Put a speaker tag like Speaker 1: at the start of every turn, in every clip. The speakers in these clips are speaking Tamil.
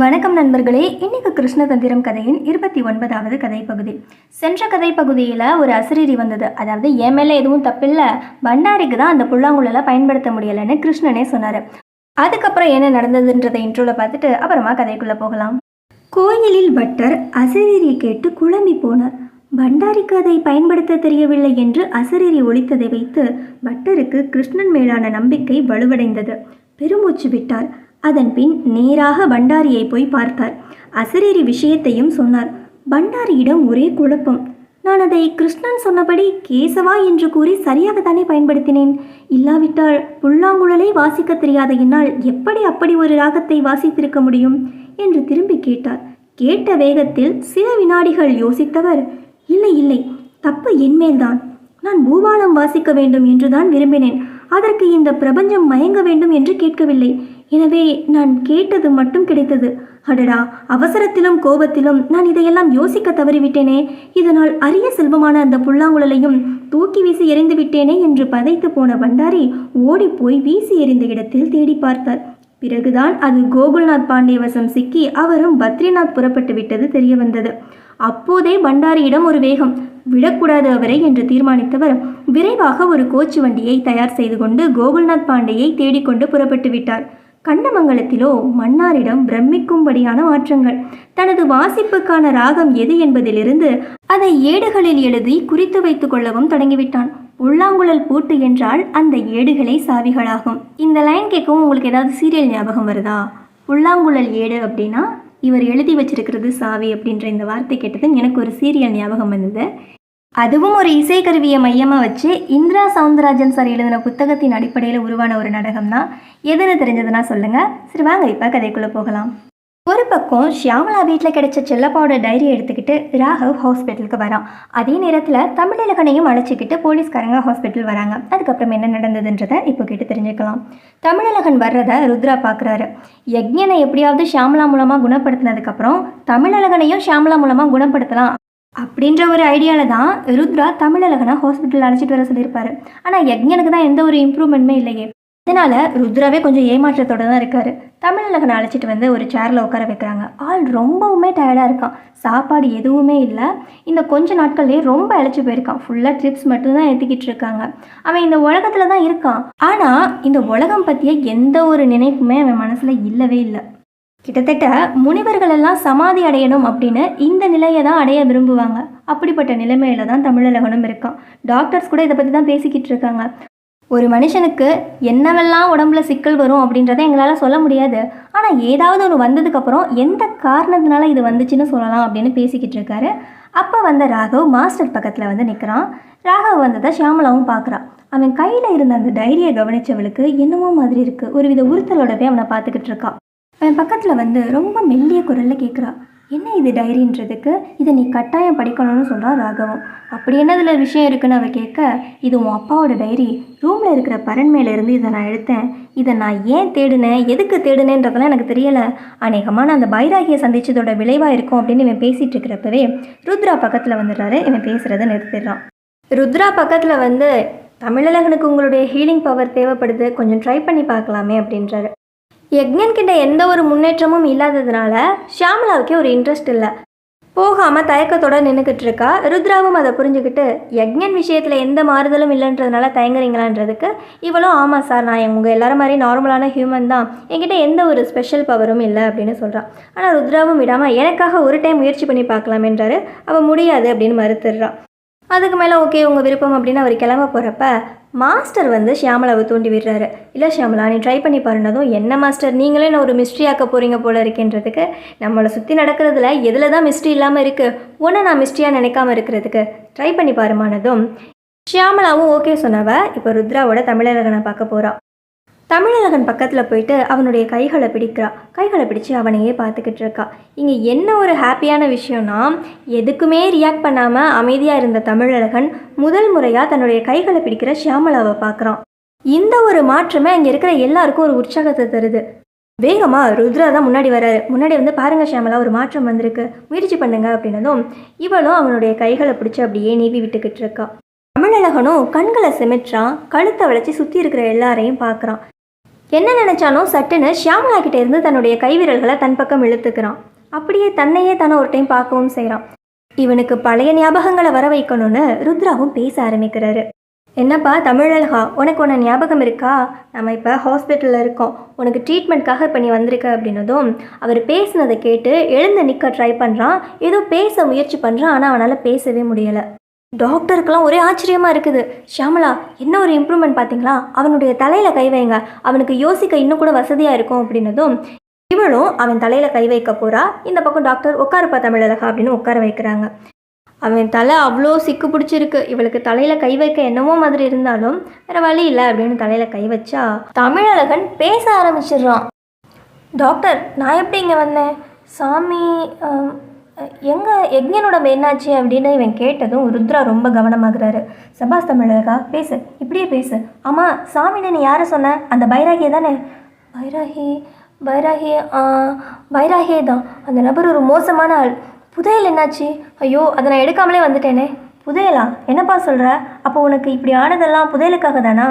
Speaker 1: வணக்கம் நண்பர்களே இன்னைக்கு கிருஷ்ணதந்திரம் கதையின் இருபத்தி ஒன்பதாவது கதை பகுதி சென்ற கதை பகுதியில் ஒரு அசிரீரி வந்தது. அதாவது என் மேலே எதுவும் தப்பில்லை. பண்டாரிக்கு தான் அந்த புல்லாங்குழலை பயன்படுத்த முடியலைன்னு கிருஷ்ணனே சொன்னார். அதுக்கப்புறம் என்ன நடந்ததுன்றதை இன்ட்ரோவில் பார்த்துட்டு அப்புறமா கதைக்குள்ளே போகலாம். கோயிலில் பட்டர் அசரீரி கேட்டு குழம்பி போனார். பண்டாரிக்கு அதை பயன்படுத்த தெரியவில்லை என்று அசரீரி ஒழித்ததை வைத்து பட்டருக்கு கிருஷ்ணன் மேலான நம்பிக்கை வலுவடைந்தது. பெருமூச்சு விட்டார். அதன் பின் நேராக பண்டாரியை போய் பார்த்தார். அசரேரி விஷயத்தையும் சொன்னார். பண்டாரியிடம் ஒரே குழப்பம். நான் அதை கிருஷ்ணன் சொன்னபடி கேசவா என்று கூறி சரியாகத்தானே பயன்படுத்தினேன். இல்லாவிட்டால் புல்லாங்குழலை வாசிக்க தெரியாத என்னால் எப்படி அப்படி ஒரு ராகத்தை வாசித்திருக்க முடியும்? என்று திரும்பி கேட்டார். கேட்ட வேகத்தில் சில வினாடிகள் யோசித்தவர் இல்லை இல்லை தப்பு என்மேல்தான் நான் பூபாலம் வாசிக்க வேண்டும் என்றுதான் விரும்பினேன். அதற்கு இந்த பிரபஞ்சம் மயங்க வேண்டும் என்று கேட்கவில்லை. எனவே நான் கேட்டது மட்டும் கிடைத்தது. அடடா அவசரத்திலும் கோபத்திலும் நான் இதையெல்லாம் யோசிக்க தவறிவிட்டேனே. இதனால் அரிய செல்வமான அந்த புல்லாங்குழலையும் தூக்கி வீசி எறிந்து விட்டேனே என்று பதைத்து போன பண்டாரி ஓடிப்போய் வீசி எறிந்த இடத்தில் தேடி பார்த்தார் பிறகுதான் அது கோகுல்நாத் பாண்டே வசம் சிக்கி அவரும் பத்ரிநாத் புறப்பட்டு விட்டது தெரிய வந்தது. அப்போதே பண்டாரியிடம் ஒரு வேகம் விடக்கூடாது அவரை என்று தீர்மானித்தவர் விரைவாக ஒரு கோச்சு வண்டியை தயார் செய்து கொண்டு கோகுல்நாத் பாண்டேயை தேடிக்கொண்டு புறப்பட்டு விட்டார். கண்ணமங்கலத்திலோ மன்னாரிடம் பிரமிக்கும்படியான மாற்றங்கள். தனது வாசிப்புக்கான ராகம் எது என்பதிலிருந்து அதை ஏடுகளில் எழுதி குறித்து வைத்துக் கொள்ளவும் தொடங்கிவிட்டான். புல்லாங்குழல் பூட்டு என்றால் அந்த ஏடுகளே சாவிகளாகும். இந்த லைன் கேட்கவும் உங்களுக்கு ஏதாவது சீரியல் ஞாபகம் வருதா? புல்லாங்குழல் ஏடு அப்படின்னா இவர் எழுதி வச்சிருக்கிறது சாவி அப்படின்ற இந்த வார்த்தை கேட்டதும் எனக்கு ஒரு சீரியல் ஞாபகம் வந்தது. அதுவும் ஒரு இசைக்கருவியை மையமாக வச்சு இந்திரா சவுந்தரராஜன் சார் எழுதின புத்தகத்தின் அடிப்படையில் உருவான ஒரு நாடகம் தான் எதுன்னு தெரிஞ்சதுன்னா சொல்லுங்கள் சரி வாங்க இப்போ கதைக்குள்ளே போகலாம். ஒரு பக்கம் ஷியாமலா வீட்டில் கிடைச்ச செல்லப்பாவோட டைரி எடுத்துக்கிட்டு ராகவ் ஹாஸ்பிட்டலுக்கு வரான். அதே நேரத்தில் தமிழகனையும் அழைச்சிக்கிட்டு போலீஸ்காரங்க ஹாஸ்பிட்டல் வராங்க. அதுக்கப்புறம் என்ன நடந்ததுன்றதை இப்போ கேட்டு தெரிஞ்சுக்கலாம். தமிழழகன் வர்றதை ருத்ரா பார்க்குறாரு யக்ஞனை எப்படியாவது ஷியாமலா மூலமாக குணப்படுத்தினதுக்கப்புறம் தமிழழகனையும் ஷியாமலா மூலமாக குணப்படுத்தலாம். அப்படின்ற ஒரு ஐடியாவில் தான் ருத்ரா தமிழழகனை ஹாஸ்பிட்டல் அழைச்சிட்டு வர சொல்லியிருப்பாரு. ஆனால் யக்ஞனுக்கு தான் எந்த ஒரு இம்ப்ரூவ்மெண்ட்டுமே இல்லையே. அதனால் ருத்ராவே கொஞ்சம் ஏமாற்றத்தோடு தான் இருக்காரு. தமிழழகனை அழைச்சிட்டு வந்து ஒரு சேரில் உட்கார வைக்கிறாங்க. ஆள் ரொம்பவுமே டயர்டாக இருக்கான். சாப்பாடு எதுவுமே இல்லை. இந்த கொஞ்ச நாட்கள்லேயே ரொம்ப அழைச்சி போயிருக்கான். ஃபுல்லாக ட்ரிப்ஸ் மட்டும்தான் ஏற்றிக்கிட்டு இருக்காங்க. அவன் இந்த உலகத்தில் தான் இருக்கான். ஆனால் இந்த உலகம் பற்றிய எந்த ஒரு நினைப்புமே அவன் மனசில் இல்லவே இல்லை. கிட்டத்தட்ட முனிவர்கள் எல்லாம் சமாதி அடையணும் அப்படின்னு இந்த நிலையை தான் அடைய விரும்புவாங்க. அப்படிப்பட்ட நிலைமையில தான் தமிழலகனும் இருக்கான். டாக்டர்ஸ் கூட இதை பற்றி தான் பேசிக்கிட்டு இருக்காங்க. ஒரு மனுஷனுக்கு என்னவெல்லாம் உடம்புல சிக்கல் வரும் அப்படின்றத எங்களால் சொல்ல முடியாது. ஆனால் ஏதாவது ஒன்று வந்ததுக்கப்புறம் எந்த காரணத்தினால இது வந்துச்சுன்னு சொல்லலாம் அப்படின்னு பேசிக்கிட்டு இருக்காரு. அப்போ வந்த ராகவ் மாஸ்டர் பக்கத்தில் வந்து நிற்கிறான் ராகவ் வந்ததை ஷியாமலாவும் பார்க்குறான் அவன் கையில் இருந்த அந்த டைரியை கவனிச்சவளுக்கு என்னமோ மாதிரி இருக்குது ஒரு வித உறுத்தலோடவே அவனை பார்த்துக்கிட்டு இருக்கான். என் பக்கத்தில் வந்து ரொம்ப மெல்லிய குரலில் கேட்குறா என்ன இது டைரின்றதுக்கு? இதை நீ கட்டாயம் படிக்கணும்னு சொல்கிறான் ராகவம். அப்படி என்னதில் விஷயம் இருக்குன்னு அவள் கேட்க இது உன் அப்பாவோட டைரி. ரூமில் இருக்கிற பரண்மையிலேருந்து இதை நான் எடுத்தேன். இதை நான் ஏன் தேடினேன்? எதுக்கு தேடினேன்றதெல்லாம் எனக்கு தெரியலை. அநேகமாக நான் அந்த பைராகியை சந்தித்ததோட விளைவாக இருக்கும் அப்படின்னு இவன் பேசிகிட்டு இருக்கிறப்பவே ருத்ரா பக்கத்தில் வந்துடுறாரு. இவன் பேசுகிறத நிறுத்திடுறான். ருத்ரா பக்கத்தில் வந்து தமிழழகனுக்கு உங்களுடைய ஹீலிங் பவர் தேவைப்படுது. கொஞ்சம் ட்ரை பண்ணி பார்க்கலாமே அப்படின்றாரு. யக்ஞன் கிட்ட எந்த ஒரு முன்னேற்றமும் இல்லாததுனால ஷியாமலாவுக்கே ஒரு இன்ட்ரெஸ்ட் இல்லை. போகாமல் தயக்கத்தோட நின்றுக்கிட்டு இருக்கா ருத்ராவும் அதை புரிஞ்சுக்கிட்டு யக்ஞன் விஷயத்தில் எந்த மாறுதலும் இல்லைன்றதுனால தயங்குறீங்களான்றதுக்கு இவளும் ஆமாம் சார் நான் உங்கள் எல்லாரும் மாதிரி நார்மலான ஹியூமன் தான். என்கிட்ட எந்த ஒரு ஸ்பெஷல் பவரும் இல்லை அப்படின்னு சொல்கிறான் ஆனால் ருத்ராவும் விடாமல் எனக்காக ஒரு டைம் முயற்சி பண்ணி பார்க்கலாமேன்றாரு. அவள் முடியாது அப்படின்னு மறுத்துடுறான் அதுக்கு மேலே ஓகே உங்கள் விருப்பம் அப்படின்னு அவர் கிளம்ப போகிறப்ப மாஸ்டர் வந்து ஷியாமலாவை தூண்டி விடுறாரு. இல்லை ஷியாமலா நீ ட்ரை பண்ணி பாருனதும் என்ன மாஸ்டர்? நீங்களே நான் ஒரு மிஸ்ட்ரி ஆக்க போகிறீங்க போல இருக்கேன்றதுக்கு நம்மளை சுற்றி நடக்கிறதுல எதில் தான் மிஸ்ட்ரி இல்லாமல் இருக்குது ஒன்று நான் மிஸ்ட்ரியாக நினைக்காம இருக்கிறதுக்கு ட்ரை பண்ணி பாருமானதும் ஷியாமலாவும் ஓகே சொன்னவ இப்போ ருத்ராவோட தமிழரகனை பார்க்க போகிறா தமிழகன் பக்கத்தில் போயிட்டு அவனுடைய கைகளை பிடிக்கிறா. கைகளை பிடிச்சு அவனையே பார்த்துக்கிட்டு இருக்கா. இங்கே என்ன ஒரு ஹாப்பியான விஷயம்னா எதுக்குமே ரியாக்ட் பண்ணாமல் அமைதியாக இருந்த தமிழழகன் முதல் முறையாக தன்னுடைய கைகளை பிடிக்கிற ஷியாமலாவை பார்க்குறான். இந்த ஒரு மாற்றமே அங்கே இருக்கிற எல்லாருக்கும் ஒரு உற்சாகத்தை தருது. வேகமாக ருத்ரா தான் முன்னாடி வராரு. முன்னாடி வந்து பாருங்க ஷியாமலா ஒரு மாற்றம் வந்திருக்கு. முயற்சி பண்ணுங்க அப்படின்னதும் இவளும் அவனுடைய கைகளை பிடிச்சி அப்படியே நீவி விட்டுக்கிட்டு இருக்கா. தமிழழகனும் கண்களை சிமிட்றான். கழுத்தை வளைச்சி சுற்றி இருக்கிற எல்லாரையும் பார்க்குறான். என்ன நினச்சானோ சட்டுன்னு ஷியாமலா கிட்ட இருந்து தன்னுடைய கைவிரல்களை தன் பக்கம் இழுத்துக்கிறான். அப்படியே தன்னையே தானே ஒரு டைம் பார்க்கவும் செய்கிறான் இவனுக்கு பழைய ஞாபகங்களை வர வைக்கணும்னு ருத்ராவும் பேச ஆரம்பிக்கிறாரு. என்னப்பா தமிழழகா உனக்கு ஒன்று ஞாபகம் இருக்கா? நம்ம இப்போ ஹாஸ்பிட்டலில் இருக்கோம். உனக்கு ட்ரீட்மெண்ட்காக இப்போ நீ வந்திருக்க அப்படின்னதும் அவர் பேசினதை கேட்டு எழுந்து நிற்க ட்ரை பண்ணுறான் ஏதோ பேச முயற்சி பண்ணுறான் ஆனால் அவனால் பேசவே முடியலை. டாக்டருக்கெல்லாம் ஒரே ஆச்சரியமாக இருக்குது. ஷியாமலா என்ன ஒரு இம்ப்ரூவ்மெண்ட் பார்த்தீங்களா? அவனுடைய தலையில் கை வைங்க. அவனுக்கு யோசிக்க இன்னும் கூட வசதியாக இருக்கும் அப்படின்னதும் இவளும் அவன் தலையில் கை வைக்க போகிறா இந்த பக்கம் டாக்டர் உட்காருப்பா தமிழழகா அப்படின்னு உட்கார வைக்கிறாங்க. அவன் தலை அவ்வளோ சிக்கு பிடிச்சிருக்கு. இவளுக்கு தலையில் கை வைக்க என்னவோ மாதிரி இருந்தாலும் வேற வழி இல்லை அப்படின்னு தலையில் கை வச்சா தமிழழகன் பேச ஆரம்பிச்சிடுறான். டாக்டர் நான் எப்படி இங்கே வந்தேன்? சாமி எங்கே யக்ஞனோட என்னாச்சு அப்படின்னு இவன் கேட்டதும் ருத்ரா ரொம்ப கவனமாகிறாரு. சபாஸ் தமிழகா பேசு இப்படியே பேசு. ஆமாம் சாமின்னு நீ யாரை சொன்ன? அந்த பைராகியே தானே? பைராகி பைராகி ஆ, பைராகியே தான். அந்த நபர் ஒரு மோசமான ஆள். புதையல் என்னாச்சு? ஐயோ அதை நான் எடுக்காமலே வந்துட்டேனே. புதையலா? என்னப்பா சொல்கிற அப்போ உனக்கு இப்படி ஆனதெல்லாம் புதையலுக்காக தானா?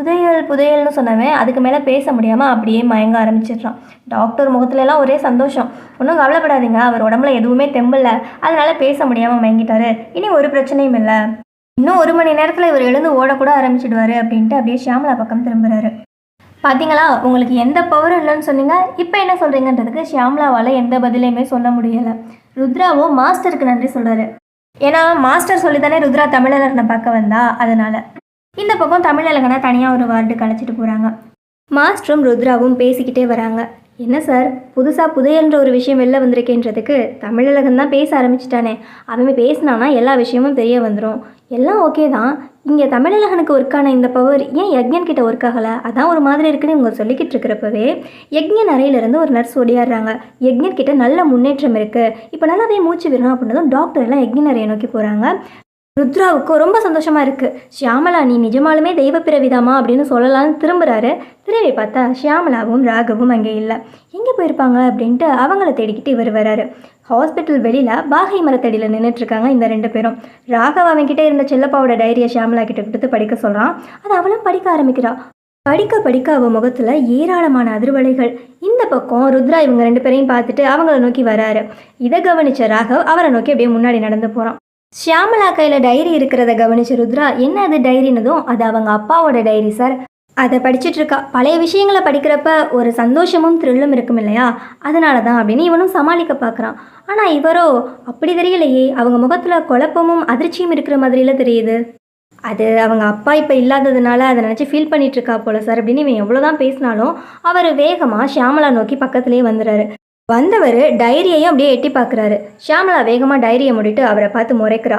Speaker 1: புதையல் புதையல்னு சொன்னவன் அதுக்கு மேலே பேச முடியாமல் அப்படியே மயங்க ஆரம்பிச்சிடுறான். டாக்டர் முகத்துலலாம் ஒரே சந்தோஷம். ஒன்றும் கவலைப்படாதீங்க அவர் உடம்புல எதுவுமே தெம்பில்ல அதனால் பேச முடியாமல் மயங்கிட்டாரு. இனி ஒரு பிரச்சனையும் இல்லை. இன்னும் ஒரு மணி நேரத்தில் இவர் எழுந்து ஓடக்கூட ஆரம்பிச்சிடுவாரு அப்படின்ட்டு அப்படியே ஷியாமலா பக்கம் திரும்புகிறாரு பார்த்தீங்களா உங்களுக்கு எந்த பவரும் இல்லைன்னு சொன்னீங்க. இப்போ என்ன சொல்கிறீங்கன்றதுக்கு ஷியாம்லாவால் எந்த பதிலையுமே சொல்ல முடியலை. ருத்ராவும் மாஸ்டருக்கு நன்றி சொல்கிறாரு ஏன்னா மாஸ்டர் சொல்லி தானே ருத்ரா தமிழரகனை பார்க்க வந்தா அதனால். இந்த பக்கம் தமிழழகனை தனியாக ஒரு வார்டுக்கு அழைச்சிட்டு போகிறாங்க மாஸ்டரும் ருத்ராவும் பேசிக்கிட்டே வராங்க. என்ன சார் புதுசாக புதையல்ன்ற ஒரு விஷயம் வெளில வந்திருக்கேன்றதுக்கு தமிழழகன் தான் பேச ஆரம்பிச்சிட்டானே. அவன் பேசினானா எல்லா விஷயமும் தெரிய வந்துடும் எல்லாம் ஓகே தான். இங்கே தமிழழகனுக்கு ஒர்க்கான இந்த பவர் ஏன் யக்ஞன் கிட்ட ஒர்க் ஆகலை? அதான் ஒரு மாதிரி இருக்குன்னு இவங்க சொல்லிக்கிட்டு இருக்கிறப்பவே யக்ஞன் அறையிலேருந்து ஒரு நர்ஸ் ஓடியாடுறாங்க. யக்ஞன் கிட்ட நல்ல முன்னேற்றம் இருக்குது இப்போ நல்லாவே மூச்சு விடணும் அப்படின்னதும் டாக்டர் எல்லாம் யக்ஞன் அறையை நோக்கி போகிறாங்க ருத்ராவுக்கு ரொம்ப சந்தோஷமாக இருக்குது ஷியாமலா நீ நிஜமாலுமே தெய்வ பிறவிதாமா அப்படின்னு சொல்லலாம்னு திரும்புகிறாரு திரும்பி பார்த்தா ஷியாமலாவும் ராகவும் அங்கே இல்லை. எங்கே போயிருப்பாங்க? அப்படின்ட்டு அவங்கள தேடிக்கிட்டு இவர் வராரு. ஹாஸ்பிட்டல் வெளியில் பாகை மரத்தடியில் நின்றுட்டுருக்காங்க இந்த ரெண்டு பேரும். ராகவ் அவன்கிட்ட இருந்த செல்லப்பாவோட டைரியை ஷியாமலா கிட்ட கொடுத்து படிக்க சொல்கிறான் அது அவளும் படிக்க ஆரம்பிக்கிறா. படிக்க படிக்க அவள் முகத்தில் ஏராளமான அதிர்வலைகள். இந்த பக்கம் ருத்ரா இவங்க ரெண்டு பேரையும் பார்த்துட்டு அவங்கள நோக்கி வராரு. இதை கவனிச்ச ராகவ் அவரை நோக்கி அப்படியே முன்னாடி நடந்து போகிறான் ஷியாமலா கையில் டைரி இருக்கிறத கவனிச்ச ருத்ரா என்ன அது டைரினதும் அது அவங்க அப்பாவோட டைரி சார் அதை படிச்சுட்டு இருக்கா. பழைய விஷயங்களை படிக்கிறப்ப ஒரு சந்தோஷமும் த்ரில்லும் இருக்கும் இல்லையா? அதனால தான் அப்படின்னு இவனும் சமாளிக்க பார்க்குறான் ஆனால் இவரோ அப்படி தெரியலையே. அவங்க முகத்தில் குழப்பமும் அதிர்ச்சியும் இருக்கிற மாதிரில தெரியுது. அது அவங்க அப்பா இப்போ இல்லாததுனால அதை நினச்சி ஃபீல் பண்ணிகிட்ருக்கா போல் போல சார் அப்படின்னு இவன் எவ்வளோ தான் பேசினாலும் அவர் வேகமாக ஷியாமலா நோக்கி பக்கத்துலேயே வந்துடுறாரு. வந்தவர் டைரியையும் அப்படியே எட்டி பார்க்குறாரு ஷியாமலா வேகமாக டைரியை முடிட்டு அவரை பார்த்து முறைக்கிறா.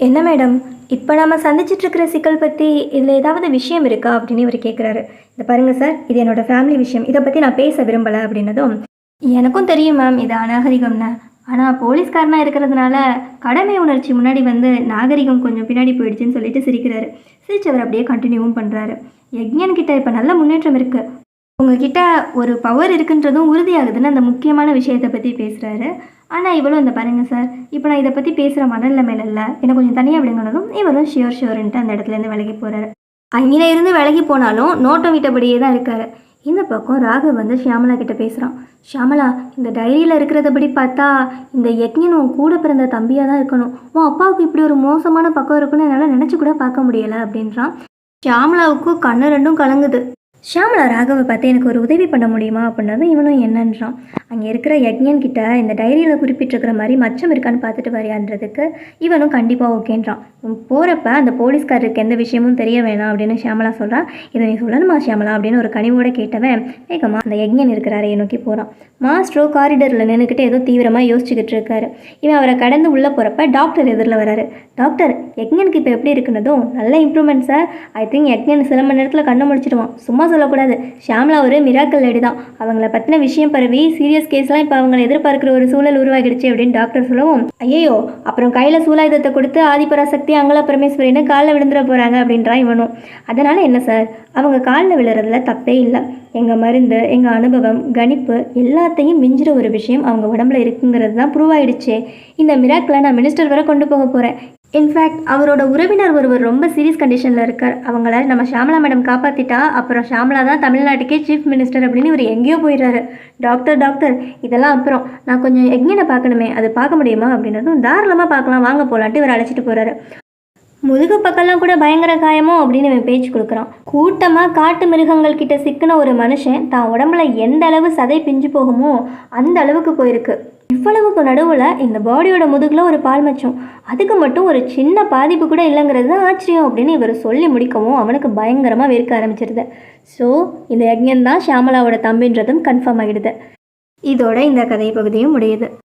Speaker 1: என்ன மேடம் இப்போ நம்ம சந்திச்சிட்ருக்கிற சிக்கல் பற்றி இதில் ஏதாவது விஷயம் இருக்கா? அப்படின்னு இவர் கேட்குறாரு இதை பாருங்கள் சார் இது என்னோடய ஃபேமிலி விஷயம். இதை பற்றி நான் பேச விரும்பலை அப்படின்னதும் எனக்கும் தெரியும் மேம் இது அநாகரிகம்னு. ஆனால் போலீஸ்காரனாக இருக்கிறதுனால கடமை உணர்ச்சி முன்னாடி வந்து நாகரிகம் கொஞ்சம் பின்னாடி போயிடுச்சுன்னு சொல்லிட்டு சிரிக்கிறாரு. சிரிச்சவர் அப்படியே கண்டினியூவும் பண்ணுறாரு யக்ஞன்கிட்ட இப்போ நல்ல முன்னேற்றம் இருக்குது உங்ககிட்ட ஒரு பவர் இருக்குன்றதும் உறுதியாகுதுன்னு அந்த முக்கியமான விஷயத்தை பற்றி பேசுகிறாரு ஆனால் இவளும் இந்த பாருங்கள் சார் இப்போ நான் இதை பற்றி பேசுகிற மனநிலைமையில இல்லை என்னை கொஞ்சம் தனியாக விடுங்கனதும் இவரும் ஷியோர் ஷியோர்ன்ட்டு அந்த இடத்துலேருந்து விலகி போகிறாரு அங்கே இருந்து விலகி போனாலும் நோட்டம் விட்டபடியே தான் இருக்காரு. இந்த பக்கம் ராகவ் வந்து ஷியாமலா கிட்ட பேசுகிறான் ஷியாமலா இந்த டைரியில் இருக்கிறதபடி பார்த்தா இந்த யக்ஞன் உன் கூட பிறந்த தம்பியாக தான் இருக்கணும். உன் அப்பாவுக்கு இப்படி ஒரு மோசமான பக்கம் இருக்குன்னு என்னால் நினச்சி கூட பார்க்க முடியலை அப்படின்றான். ஷியாமலாவுக்கு கண்ணு ரெண்டும் கலங்குது. ஷியாமலா ராகவை பார்த்து எனக்கு ஒரு உதவி பண்ண முடியுமா அப்படின்னா இவனும் என்னன்றான். அங்கே இருக்கிற யக்ஞன் கிட்ட இந்த டைரியில் குறிப்பிட்டிருக்கிற மாதிரி மச்சம் இருக்கான்னு பார்த்துட்டு வரையான்றதுக்கு இவனும் கண்டிப்பாக ஓகேன்றான். போகிறப்ப அந்த போலீஸ்காரருக்கு எந்த விஷயமும் தெரிய வேணாம் அப்படின்னு ஷியாமலா சொல்கிறான் இதை நீ சொல்லணுமா ஷியாமலா? அப்படின்னு ஒரு கனிவோட கேட்டவன் வேகமாக அந்த யக்ஞன் இருக்கிறாரே நோக்கி போகிறான் மாஸ்ட்ரோ காரிடரில் நின்றுக்கிட்டு ஏதோ தீவிரமாக யோசிச்சுக்கிட்டு இருக்காரு. இவன் அவரை கடந்து உள்ளே போகிறப்ப டாக்டர் எதிரில் வராரு. டாக்டர் யக்ஞனுக்கு இப்போ எப்படி இருக்குனதும் நல்ல improvement sir I think Yagnan சில மணி நேரத்தில் கண்ணை முடிச்சிடுவான் சும்மா சொல்லக்கூடாது. ஷாம்லா ஒரு மிராக்கல் லேடி தான். அவங்கள பற்றின விஷயம் பரவி சீரியஸ் கேஸ்லாம் இப்போ அவங்கள எதிர்பார்க்குற ஒரு சூழல் உருவாகிடுச்சு அப்படின்னு டாக்டர் சொல்லவும் ஐயோ அப்புறம் கையில் சூலாயுதத்தை கொடுத்து ஆதிபராசக்தி அங்கலா பரமேஸ்வரின்னு காலில் விழுந்துட போகிறாங்க அப்படின்றான் இவனும். அதனால் என்ன சார் அவங்க காலில் விழுறதுல தப்பே இல்லை. எங்கள் மருந்து எங்கள் அனுபவம் கணிப்பு எல்லாத்தையும் மிஞ்சிற ஒரு விஷயம் அவங்க உடம்புல இருக்குங்கிறது தான் ப்ரூவ் ஆயிடுச்சே. இந்த மிராக்கில் நான் மினிஸ்டர் வரை கொண்டு போக போகிறேன் இன்ஃபேக்ட் அவரோட உறவினர் ஒருவர் ரொம்ப சீரியஸ் கண்டிஷனில் இருக்கார். அவங்கள நம்ம ஷாமலா மேடம் காப்பாற்றிட்டா அப்புறம் ஷாமலா தான் தமிழ்நாட்டுக்கே சீஃப் மினிஸ்டர் அப்படின்னு இவர் எங்கேயோ போயிடுறாரு. டாக்டர் டாக்டர் இதெல்லாம் அப்புறம் நான் கொஞ்சம் எங்கேனை பார்க்கணுமே அது பார்க்க முடியுமா அப்படின்றதும் தாராளமாக பார்க்கலாம் வாங்க போகலான்ட்டு இவர் அழைச்சிட்டு போகிறாரு முதுகு பக்கம்லாம் கூட பயங்கர காயமோ அப்படின்னு இவன் பேச்சு கொடுக்குறான். கூட்டமாக காட்டு மிருகங்கள் கிட்ட சிக்கின ஒரு மனுஷன் தான் உடம்புல எந்த அளவு சதை பிஞ்சு போகுமோ அந்த அளவுக்கு போயிருக்கு. இவ்வளவுக்கு நடுவில் இந்த பாடியோட முதுகில் ஒரு பால் மச்சம். அதுக்கு மட்டும் ஒரு சின்ன பாதிப்பு கூட இல்லைங்கிறது தான் ஆச்சரியம் அப்படின்னு இவர் சொல்லி முடிக்கவும் அவனுக்கு பயங்கரமாக வெறுக்க ஆரம்பிச்சிருது ஸோ இந்த யஜ்ஞன் தான் ஷியாமலாவோட தம்பின்றதும் கன்ஃபார்ம் ஆகிடுது இதோட இந்த கதை பகுதியும் முடியுது.